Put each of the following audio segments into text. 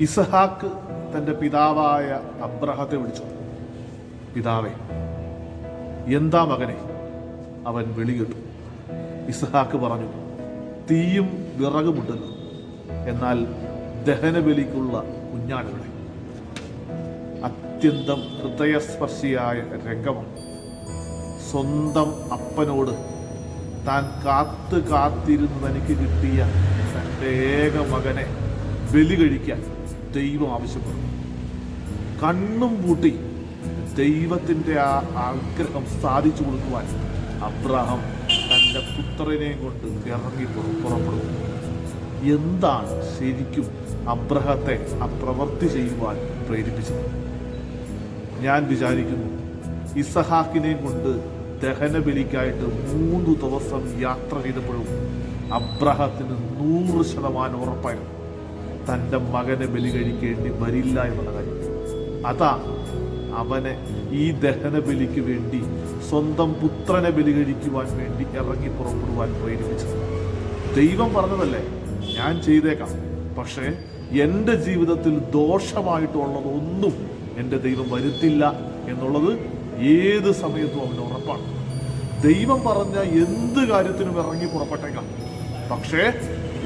ഇസഹാക്ക് തന്റെ പിതാവായ അബ്രഹത്തെ വിളിച്ചു. പിതാവേ എന്താ മകനെ? അവൻ വിളിയിട്ടു ഇസഹാക്ക് പറഞ്ഞു തീയും വിറകുമുണ്ടല്ലോ. എന്നാൽ ദഹനബലിക്കുള്ള കുഞ്ഞാടുകളെ അത്യന്തം ഹൃദയസ്പർശിയായ രംഗമാണ്. സ്വന്തം അപ്പനോട് താൻ കാത്ത് കാത്തിരുന്ന് തനിക്ക് കിട്ടിയ തന്റെ ഏക മകനെ ബലി കഴിക്കാൻ ദൈവം ആവശ്യപ്പെടുന്നു കണ്ണും പൂട്ടി ദൈവത്തിന്റെ ആ ആഗ്രഹം സാധിച്ചു കൊടുക്കുവാൻ അബ്രഹാം തന്റെ പുത്രനെ കൊണ്ട് ഇറങ്ങി പുറ- പുറപ്പെടുന്നു എന്താണ് ശരിക്കും അബ്രഹത്തെ ആ പ്രവൃത്തി ചെയ്യുവാൻ പ്രേരിപ്പിച്ചത്? ഞാൻ വിചാരിക്കുന്നു ഇസഹാക്കിനെ കൊണ്ട് ദഹനബലിക്കായിട്ട് മൂന്ന് ദിവസം യാത്ര ചെയ്തപ്പോഴും അബ്രഹത്തിന് നൂറ് ശതമാനം ഉറപ്പായിരുന്നു. തന്റെ മകനെ ബലി കഴിക്കേണ്ടി വരില്ല എന്നുള്ള കാര്യം. അതാ അവനെ ഈ ദഹന ബലിക്ക് വേണ്ടി സ്വന്തം പുത്രനെ ബലി കഴിക്കുവാൻ വേണ്ടി ഇറങ്ങി പുറപ്പെടുവാൻ പ്രേരിപ്പിച്ചത്. ദൈവം പറഞ്ഞതല്ലേ ഞാൻ ചെയ്തേക്കാം. പക്ഷേ എന്റെ ജീവിതത്തിൽ ദോഷമായിട്ടുള്ളതൊന്നും എന്റെ ദൈവം വരുത്തില്ല എന്നുള്ളത് ഏത് സമയത്തും അവന് ഉറപ്പാണ്. ദൈവം പറഞ്ഞ എന്ത് കാര്യത്തിനും ഇറങ്ങി പുറപ്പെട്ടേക്കാം. പക്ഷേ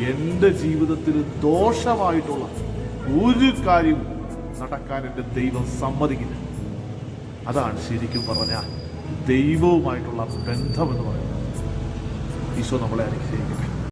എന്റെ ജീവിതത്തിൽ ദോഷമായിട്ടുള്ള ഒരു കാര്യവും നടക്കാൻ എന്റെ ദൈവം സമ്മതിക്കില്ല. അതാണ് ശരിക്കും പറഞ്ഞാൽ ദൈവവുമായിട്ടുള്ള ബന്ധം എന്ന് പറയുന്നത്. ഈശോ നമ്മളെ അനുഗ്രഹിക്കട്ടെ.